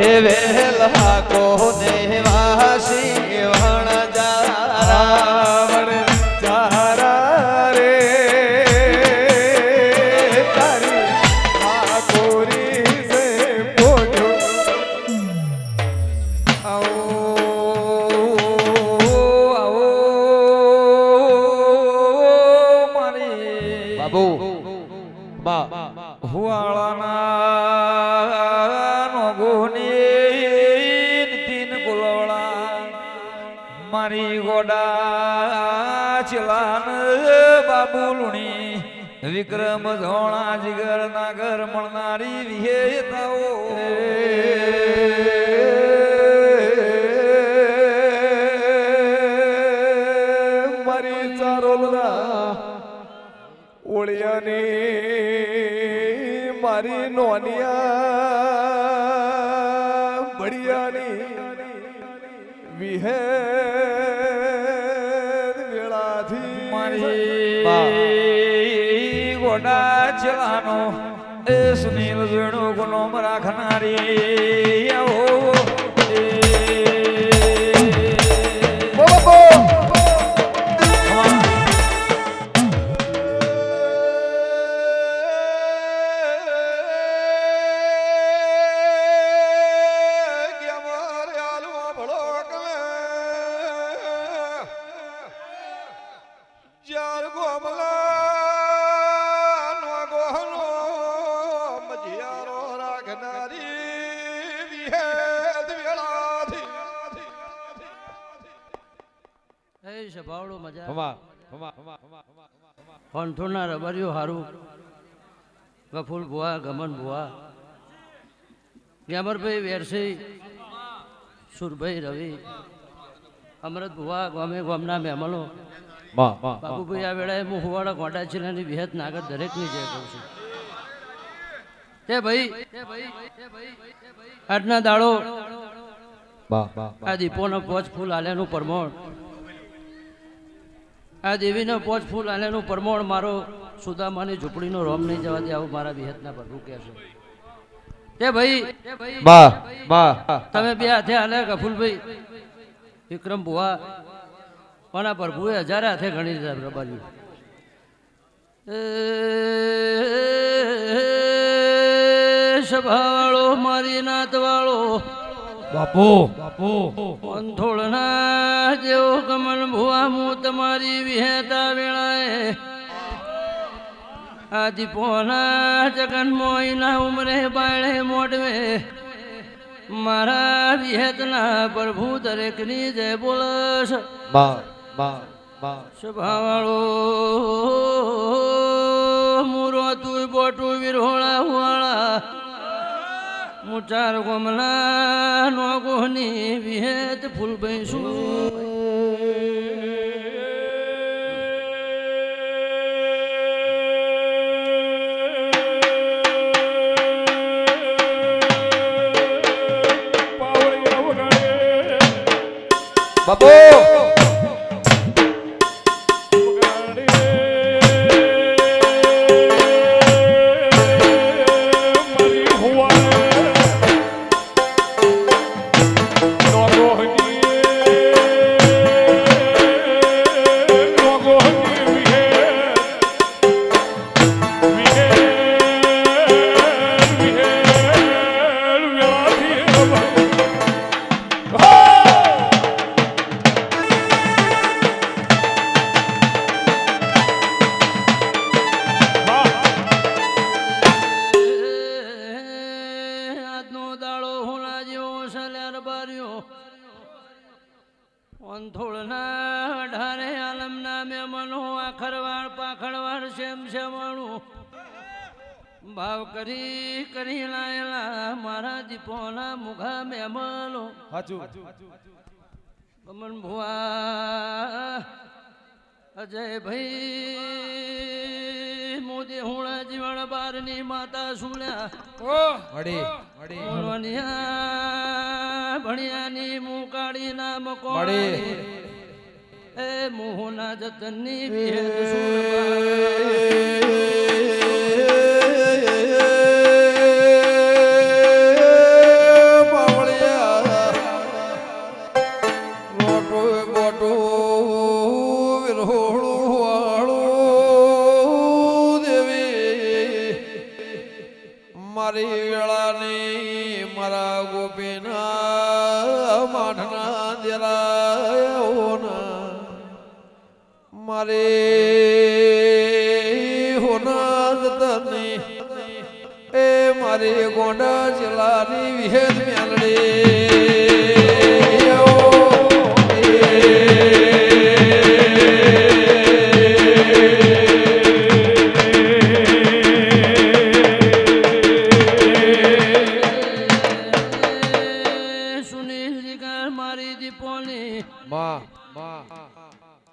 હે વેલા કોને વાસી? મારી ગોડા ચલાન બાબુ લુણી વિક્રમ ધોણા જીગર નાગર મળનારી વિહેતાઓ મારી ચારોલના ઓળિયાની મારી નોનિયા બળિયાની વિહેર મારી. ગોડા ચલાનો એ સુનિલ વેણુ ગુનોમ રાખનારી વિહેદ વેળાથી એ સભાવડો મજા હમા. રબરિયો હારું. ગફુલ ભુવા ગમન ભુવા. ગ્યામરભાઈ વેરસી સુરભાઈ રવિ અમૃત ભુવા ગોમે ગોમના મહેમાનો. બાબુભાઈ આ વેળાએ હું હુવાડા ગોંડા જિલ્લાની વિહત નાગર દરેકની જય કહું છું. તે ભાઈ આજના દાડો. આ દીપોનો પોચ ફૂલ આલેનું પરમોણ. આ દેવીનો પોચ ફૂલ આલેનું પરમોણ મારો સુદામાની ઝૂંપડીનો રોમ નહીં જવા દે આવું મારા વિહતના પ્રભુ કહે છે. એ ભાઈ બા, બા. તમે બે હાથે આલ્યા ગફુલભાઈ. વિક્રમ ભુવા. પણ આ પ્રભુએ હજારે હાથે ગણી દીધા પ્રભાજી. એ સભાવાળો મારી નાતવાળો બાપુ બાપુ. અંથોળના જેવો કમલ ભુવા હું તમારી વિહેતા વેળાએ. આદિ પોના જગન મોઈના ઉમરે બાળે મોડવે મારા વિહેતના પ્રભુ દરેકની જય બોલશ. બા, બા, બા. સ્વભાવાળો મુરો તું બોટું વિરહોળા હુવાળા. હું ચાર ગોમલા નો ગોહની વિહેત ફૂલ બૈસું. બાપુ! ગમન ભુવા અજય ભાઈ દેહુણ જીવણ બારની માતા સુલ્યા મળી મળી ભણિયા ની મુકાળી ના મકો એ મોહના જતનની વિહેદ સુરબા. મારી વેળાની મારા ગોપીના માઠના દેરા મારે હોના જતને, એ મારી ગોંડા જિલ્લાની વિહેદ એ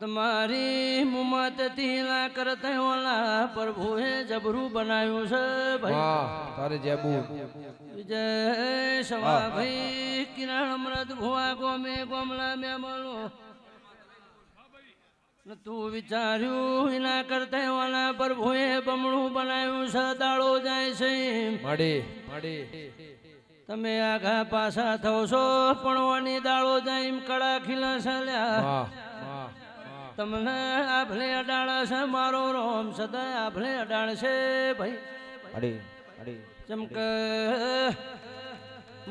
તમારી મુમતથી ના કરતા ઓલા પ્રભુએ જબરું બનાવ્યું છે ભાઈ. તારે જબુ. જય સવા ભાઈ કિરણ અમૃત ભુવા ગોમે ગોમલા મે ને તું વિચાર્યું એના કરતા ઓલા પ્રભુએ બમણું બનાવ્યું છે દાડો જાય છે મળી મળી તમે આઘા પાછા થો છો પણ વાની દાળો જાય એમ કડા ખીલા માં તમને આભલે અડાળ છે મારો રોમ સદાય આભલે અડાળ છે ભાઈ. ચમક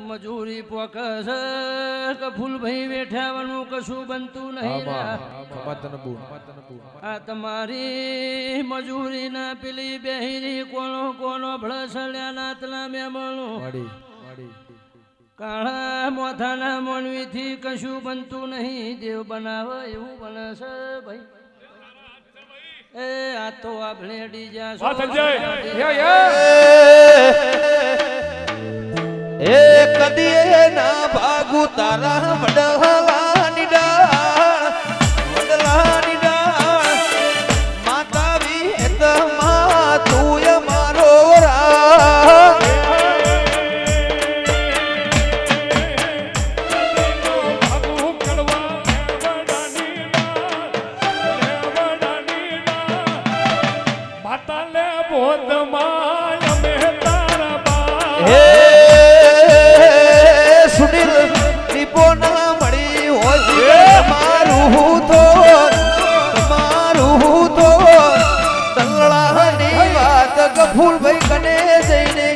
મજૂરી પોકસ છે ભાઈ વેઠાવાનું કશું બનતું નહીં આ તમારી મજૂરી ના પેલી બેહીરી કોનો કોનો ભળસલ્યા નાતલા મેમણું. કાળા મોથાના મોનવીથી કશું બનતું નહીં દેવ બનાવે એવું બને છે ભાઈ એ આ તો આ ભેડી વાહ, સંજય. એ કદી ના ભાગુ તારા વડલાની કને જઈને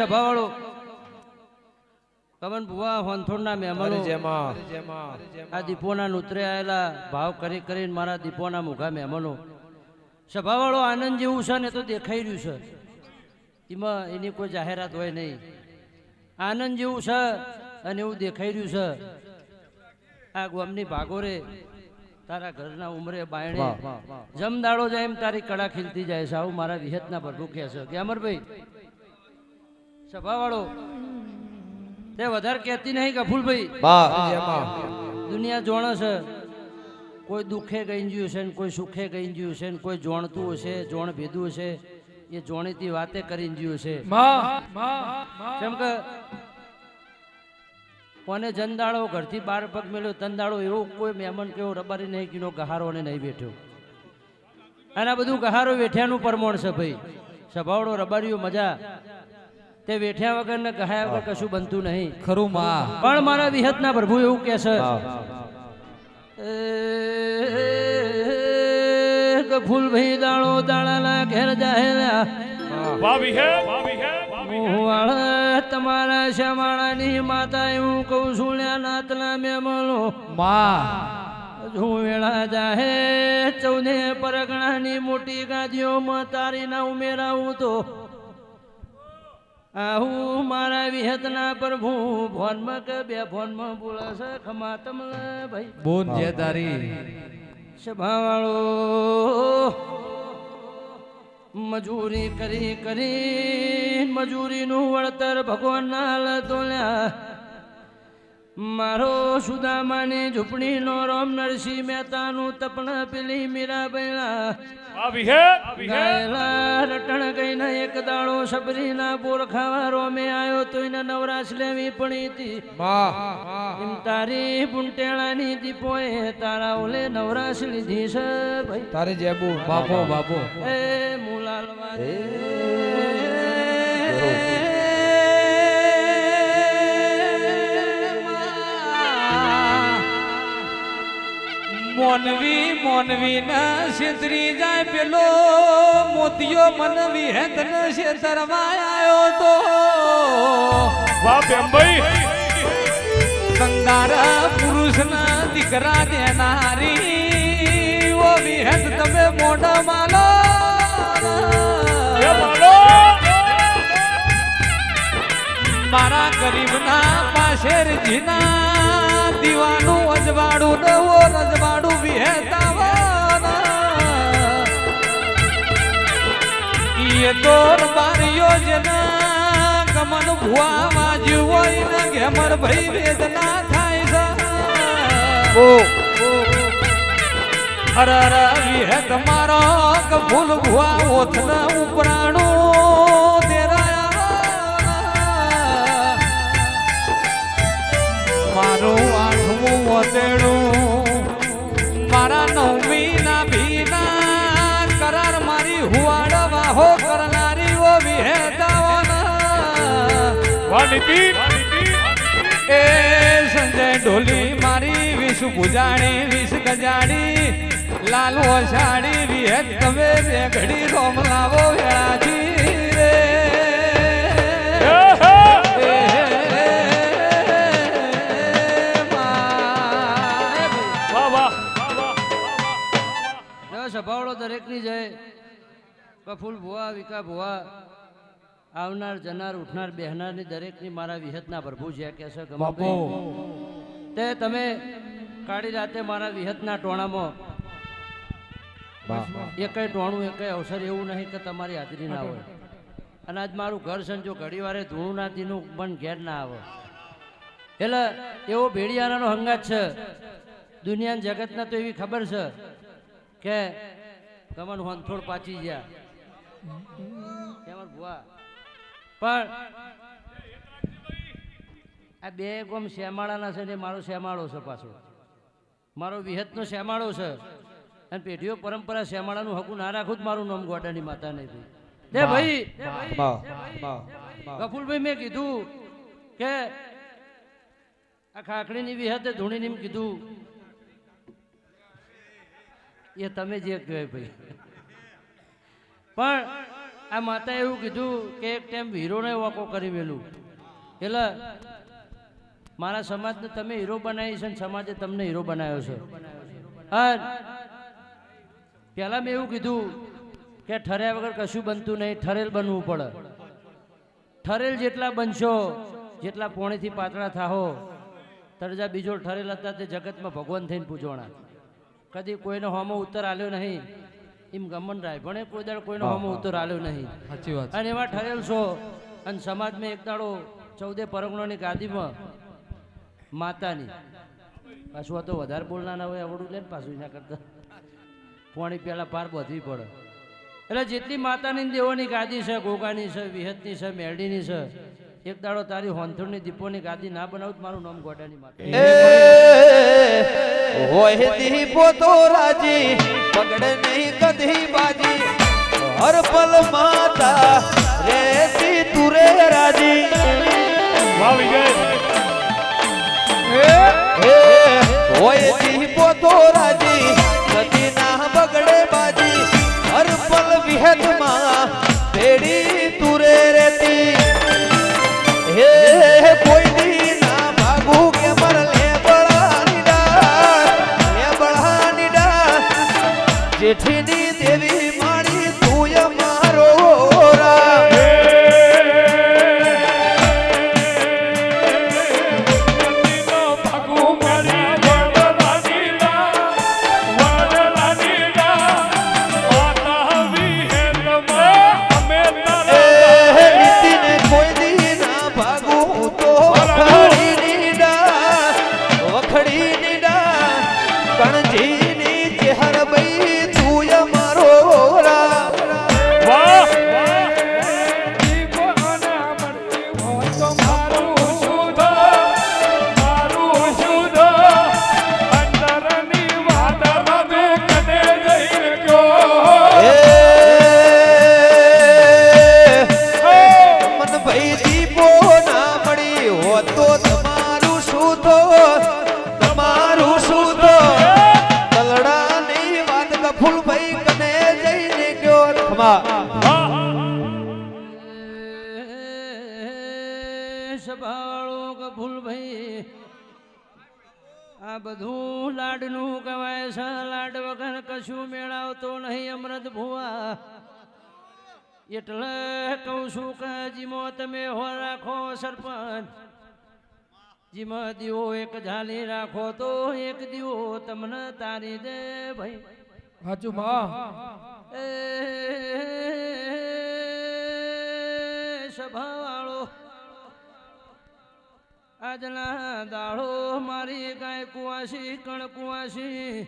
સભાવાળો. કમન ભુવા હોનથોડના મહેમાનો. જેમાં. આ દીપોના નુતરે આવેલા ભાવ કરી કરીને મારા દીપોના મોઘા મહેમાનો. સભાવાળો આનંદ જેવું છે ને તો દેખાઈ રહ્યું છે. એમાં એની કોઈ જાહેરાત હોય નહીં. આનંદ જેવું છે અને એવું દેખાઈ રહ્યું છે. આ ગામની ભાગોરે તારા ઘરના ઉમરે બાયણે. જમદાડો જાય એમ તારી કળા ખીલતી જાય છે. આવું મારા વિહતના પ્રભુ કહે છે. કે અમરભાઈ સભાવાળો તે વધારે કહેતી નહીં ગફુલભાઈ દુનિયા જોણે છે કોઈ દુઃખે ગઈ ગયું છે ને કોઈ સુખે ગઈ ગયું છે ને કોઈ જોણતું હશે જોણ ભેદું હશે એ જોણીતી વાતે કરીને ગયું છે. કેમ કે કોને જનદાળો ઘરથી બાર પગ મેળ્યો તંદાળો એવો કોઈ મહેમાન કેવો રબારી નહીં કીનો ગહારો ને નહીં બેઠ્યો. અને આ બધું ગહારો વેઠ્યાનું પરમોણ છે ભાઈ. સભાવડો રબારીઓ મજા તે વેઠ્યા વગર ને ગહાયા વગર કશું બનતું નહીં. ખરું માં. પણ મારા વિહતના પ્રભુ એવું કે છે. કે ફૂલ ભાઈ દાણો દાણાના ઘેર જાહેલા હે. હે હે તમારા શ્યામાળાની માતા એવું કહું છું નાતના મેમલો. માં. વેળા જાહે ચૌદે પરગણાની મોટી ગાદીઓમાં તારી ના ઉમેરાવું તો આહું મારા વિહતના પ્રભુ ભોનમાં કે બે બોલાશે ખમા તમને ભાઈ. બોન જે તારી. સભાવાળો મજૂરી કરી કરી મજૂરીનું વળતર ભગવાનના હાલતો લ્યા મારો સુદામાની ઝૂંપડીનો રોમ નરસિંહ મહેતાનું તપણ પેલી મીરા બૈલા રટણ ગઈને એક દાડો સબરીના બોર ખાવા રોમે આવ્યો તો એને નવરાશ લેવી પડી હતી. તારી બુંટેણાની દીપોએ તારા ઓલે નવરાશ લીધી છે ભાઈ. તારે જેબુ. બાપો બાપો. એ મુલાલ મોનવી મોનવી ના છેતરી જાય પેલો. મોતિયો મનવી હે તને છેતરવા આવ્યો તો. વાહ બેમભાઈ કંગારા પુરુષ ના દીકરા દેનારી. ઓ વિહેત તમે મોઢા માલો. મારા ગરીબના પાશેરજીના દીવાનું અજવાળું નવો ઈએ તો મારી યોજના ગમન ભુવા વાજ્યું હોય ને ઘેમર ભાઈ વેદના થાય છે. અરે અરે વિહે તમારો કફૂલ ભુવા ઓથન ઉપરાણું મારું આઠમું વતેડું એ સંજય ઢોલી મારી વિષ પૂજાણી વિષ ગજાણી લાલુ અષાઢી વિહેત તમે બે ઘડી રોમ લાવો વેળાજી રે. હે હે એ મા. વાહ વાહ વાહ વાહ. એવા સભાવાળો દરેકની જય. કફૂલ ભુવા વિકા ભુવા. આવનાર જનાર ઉઠનાર બેહનારની દરેકની મારા વિહતના પ્રભુ જે કે છે તે. તમે કાળી રાતે મારા વિહતના ટોણામાં એકય ટોણું એકય અવસર એવું નહીં કે તમારી હાજરી ના હોય. અને આજ મારું ઘર છે ને જો ઘડી વારે ધૂણું ના દીનું મન ઘેર ના આવે. એટલે એવો ભેડિયારાનો હંગાત છે. દુનિયાના જગતના તો એવી ખબર છે કે ગમન હોંથોડ પાચી ગયા. ભુવા? પણ આ બે ગોમ શેમાળાના છે ને મારો શેમાળો છે પાછો. મારો વિહતનો શેમાળો છે. અને પેઢીઓ પરંપરા શેમાળાનું હકું ના રાખું જ મારું નામ ગોડાની માતા નહીં ભાઈ દે ભાઈ ગફુરભાઈ મેં કીધું કે આ ખાખડીની વિહતે ધૂણીને કીધું. એ તમે જે કહેવાય ભાઈ. પણ આ માતા એવું કીધું કે એક ટાઈમ હીરોને વાકો કરી વેલું. એટલે મારા સમાજને તમે હીરો બનાવી છે અને સમાજે તમને હીરો બનાવ્યો છે. પહેલાં મેં એવું કીધું કે ઠર્યા વગર કશું બનતું નહીં, ઠરેલ બનવું પડે. ઠરેલ જેટલા બનશો, જેટલા પોણીથી પાતળા થાહો, તરજા બીજો ઠરેલ હતા તે જગતમાં ભગવાન થઈને પૂજવાના. કદી કોઈનો હોમો ઉત્તર આલ્યો નહીં. એમ ગમન રાય ભણે કોઈ દાડો કોઈનો હોમો ઉત્તર આલ્યો નહીં. સાચી વાત. અને એવા ઠરેલ છો. અને સમાજમાં એક દાડો ચૌદે પરગણોની ગાદીમાં માતાની. પાછું આ તો વધારે બોલના ના હોય આવડું લે ને પાછું એના કરતા. પોણી પેલા પાર બધવી પડે. એટલે જેટલી માતાની દેવોની ગાદી છે ગોગાની છે વિહતની છે મેરડીની છે એક દાડો તારી હોંથણની દીપોની ગાદી ના બનાવું મારું નામ ગોડાની માતા. એ હોય દી પોતો રાજી પગડે નહીં કદી બાજી. હર પલ માતા રેતી તુરે રાજી. વાહ વિજય એ હોય દી પોતો રાજી કદી ના બગડે બાજી. હર પલ વિહતમાં ભેડી આ બધું લાડનું કહેવાય છે. લાડ વગર કશું મેળવતો નહીં અમૃત ભુવા. એટલે કહું છું કે જીમો તમે હો રાખો સરપંચ. જીમાં દીવો એક ઝાલી રાખો તો એક દીવો તમને તારી દે ભાઈ. બા એ સભાવાળો આજના દાળો મારી ગાય કુવાસી, કણ કુવાસી.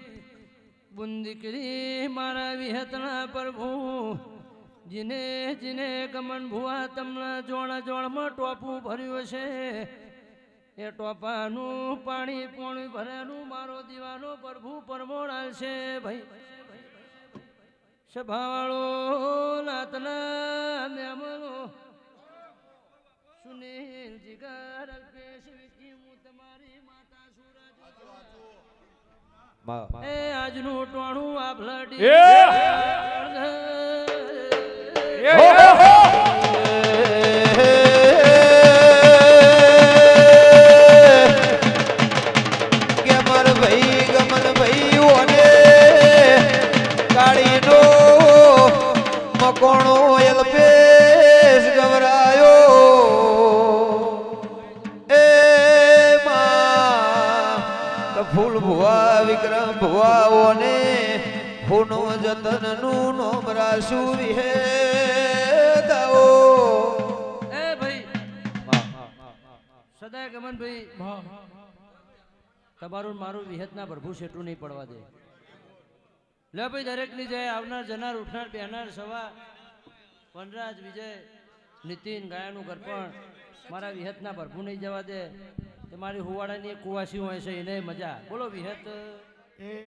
બુંદીકરી મારા વિહતના પ્રભુ. જીને જીને ગમન ભુવા તમને જોણ જોણમાં ટોપું ભર્યું છે. એ ટોપાનું પાણી પોણી ભરેલું મારો દીવાનો પ્રભુ પરમોણાલ છે ભાઈ. સભાવાળો નાતના એ આજનું ટોણું આ બ્લડી ફૂલ ભુવા, વિક્રમ ભુવાઓને ઓને જતનનું નોમરા સુરી હે દાઓ એ ભાઈ, સદાય ગમન ભાઈ, તમારું મારું વિહતના પ્રભુ શેઠું નહીં પડવા દે. લે ભાઈ, દરેકની જય, આવનાર, જનાર, ઉઠનાર, પહેનાર સવા વનરાજ, વિજય, નીતિન, ગાયાનું ગરપણ મારા વિહતના પ્રભુ નહીં જવા દે. તે મારી હુવાડાની એક કુવાસી હોય છે એને મજા. બોલો વિહત.